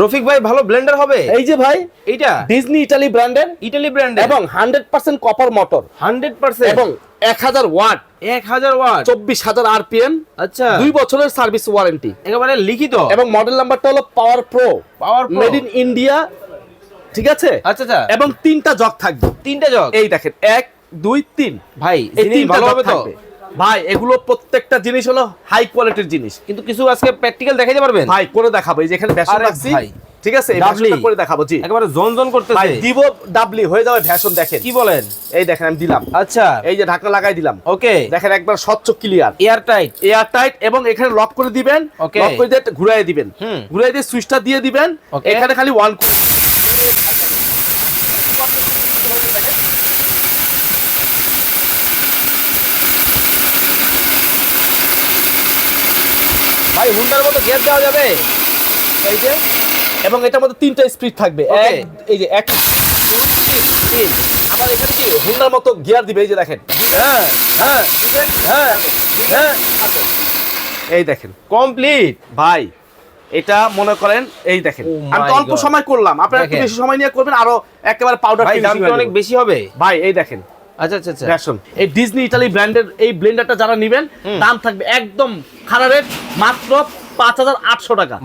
রফিক ভাই ভালো ব্লেন্ডার হবে? এই যে ভাই এইটা? ডিজনি ইটালি ব্র্যান্ডের ইটালি ব্র্যান্ড এবং hundred percent copper motor hundred percent এবং এক হাজার ওয়াট এক হাজার ওয়াট চব্বিশ হাজার আরপিএম আচ্ছা। দুই বছরের সার্ভিস ওয়ারেন্টি একেবারে লিখিত। এবং মডেল নাম্বারটা হলো power pro power made in India ঠিক আছে? আচ্ছা আচ্ছা। এবং তিনটা জগ থাকবে। তিনটা জগ? এই দেখেন এক দুই তিন। ভাই এই তিনটা জগ থাকবে। ভাই এগুলো প্রত্যেকটা জিনিস হলো হাই কোয়ালিটির জিনিস। কিন্তু কিছু আজকে প্র্যাকটিক্যাল দেখাইতে পারবেন? ভাই করে দেখাবো। এই যে এখানে ভ্যাসন রাখছি ভাই। ঠিক আছে? এই। ভ্যাসনটা করে দেখাবো জি। একেবারে জন জন ভাই করতেছে দিব ডাবলি হয়ে যাবে ভ্যাসন দেখেন। কি বলেন? এই দেখেন আমি দিলাম। আচ্ছা। এই যে ঢাকনা লাগাই দিলাম। ওকে। দেখেন একবার স্বচ্ছ clear air tight air tight এবং এখানে লক করে দিবেন. লক করে দিয়ে ঘুরাই দিবেন। হুম। ঘুরাই দিয়ে সুইচটা দিয়ে দিবেন। এখানে খালি ওয়ান ভাই হুন্ডার মতো গিয়ার দেওয়া যাবে। এই যে এবং এটার মধ্যে তিনটা স্পিড থাকবে। এক এই যে এক তিন। আবার এখানে কি হুন্ডার মতো গিয়ার দিবে এই যে দেখেন। হ্যাঁ হ্যাঁ হ্যাঁ হ্যাঁ। এই দেখেন কমপ্লিট ভাই এটা মনে করেন এই দেখেন। Oh আমি অল্প সময় করলাম। আপনারা একটু বেশি সময় নিয়ে করবেন আরও একেবারে পাউডার অনেক বেশি হবে? ভাই এই দেখেন আচ্ছা আচ্ছা আচ্ছা। এই ডিজনি ইটালি ব্র্যান্ডের এই ব্লেন্ডারটা যারা নেবেন। দাম থাকবে একদম খারাপ রেট মাত্র পাঁচ হাজার আটশো টাকা।